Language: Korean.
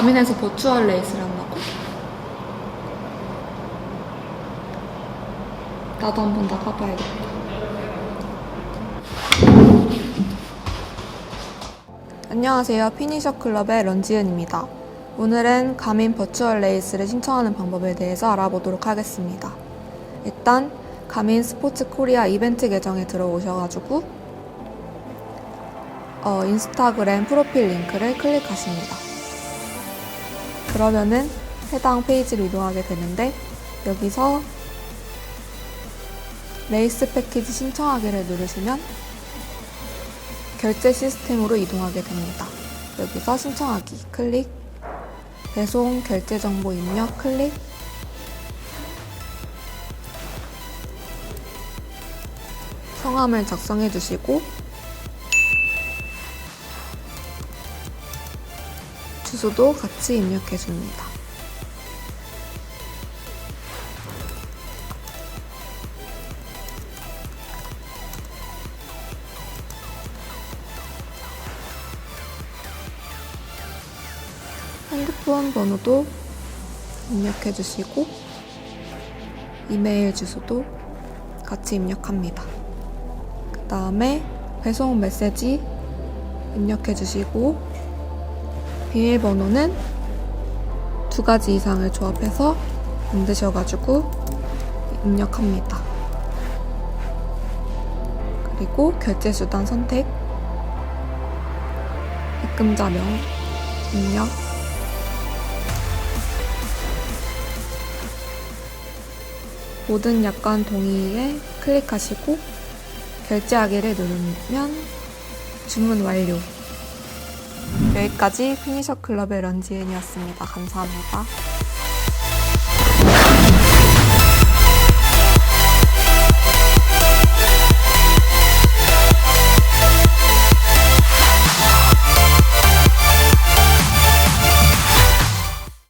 가민에서 버추얼 레이스를 한다고? 나도 한번 나가봐야겠다. 안녕하세요. 피니셔 클럽의 런지은입니다. 오늘은 가민 버추얼 레이스를 신청하는 방법에 대해서 알아보도록 하겠습니다. 일단 가민 스포츠 코리아 이벤트 계정에 들어오셔가지고 어, 인스타그램 프로필 링크를 클릭하십니다. 그러면은 해당 페이지로 이동하게 되는데 여기서 레이스 패키지 신청하기를 누르시면 결제 시스템으로 이동하게 됩니다. 여기서 신청하기 클릭, 배송 결제 정보 입력 클릭, 성함을 작성해 주시고 주소도 같이 입력해 줍니다. 핸드폰 번호도 입력해 주시고 이메일 주소도 같이 입력합니다. 그 다음에 배송 메시지 입력해 주시고 비밀번호는 두 가지 이상을 조합해서 만드셔가지고 입력합니다. 그리고 결제 수단 선택, 입금자명 입력, 모든 약관 동의에 클릭하시고 결제하기를 누르면 주문 완료. 여기까지 피니셔 클럽의 런지엔이었습니다. 감사합니다.